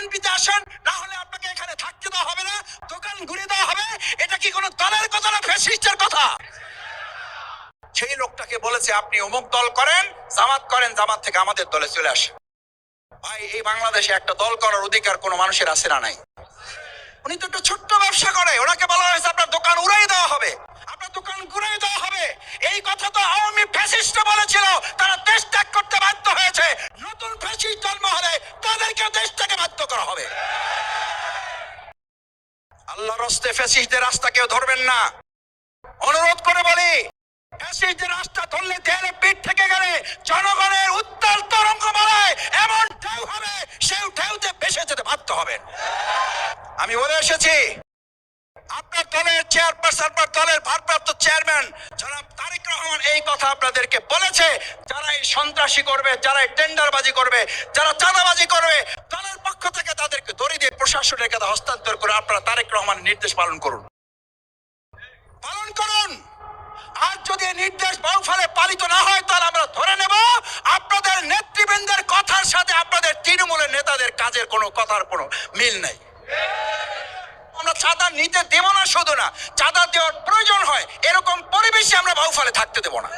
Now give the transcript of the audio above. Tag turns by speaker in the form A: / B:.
A: বিএনপিতে আসেন, না হলে আপনাকে এখানে থাকতে দেওয়া হবে না, দোকান ঘুরে দেওয়া হবে। এটা কি কোনো দলের কথা না ফ্যাসিস্টের কথা? সেই লোকটাকে বলেছে, আপনি অমুক দল করেন, জামাত করেন, জামাত থেকে আমাদের দলে চলে আসেন। ভাই, এই বাংলাদেশে একটা দল করার অধিকার কোনো মানুষের আছে না নাই? উনি তো একটা ছোট্ট ব্যবসা করে, ওনাকে বলা হয়েছে, আপনার দোকান উড়াই দেওয়া হবে, আপনার দোকান ঘুরাই দেওয়া হবে। এই কথা তো আওয়ামী ফ্যাসিস্ট বলেছিল, তারা দেশ ত্যাগ করতে বাধ্য হয়েছে। নতুন ফ্যাসিস্ট জন্ম হলে তাদেরকে দেশ বাধ্য করা হবে। আল্লাহ রস্তে ফ্যাসিস্টদের রাস্তা কেউ ধরবেন না। অনুরোধ করে বলি ফ্যাসিস্টদের রাস্তা ধরলে পিঠ থেকে গেলে জনগণের উত্তাল তরঙ্গ মারায় এমন হবে সেই ভেসে যেতে বাধ্য হবেন। আমি বলে এসেছি, আপনার দলের চেয়ারপারসন দলের ভারপ্রাপ্ত চেয়ারম্যান জনাব তারেক রহমান এই কথা আপনাদেরকে বলেছে। যারা এই সন্ত্রাসী করবে, যারা টেন্ডারবাজি করবে, যারা চাঁদাবাজি করবে, দলের পক্ষ থেকে তাদেরকে দড়ি দিয়ে প্রশাসনের কাছে হস্তান্তর করে আপনারা তারেক রহমানের নির্দেশ পালন করুন। পালন করুন। আর যদি নির্দেশ বাউফালে পালিত না হয়, তাহলে আমরা ধরে নেব আপনাদের নেতৃবৃন্দের কথার সাথে আপনাদের তৃণমূলের নেতাদের কাজের কোনো কথার কোনো মিল নেই। আমরা চাঁদা নিতে দেব না, শুধু না, চাঁদা দেওয়ার প্রয়োজন হয়। এরকম পরিবেশে আমরা বাউফালে থাকতে দেব না।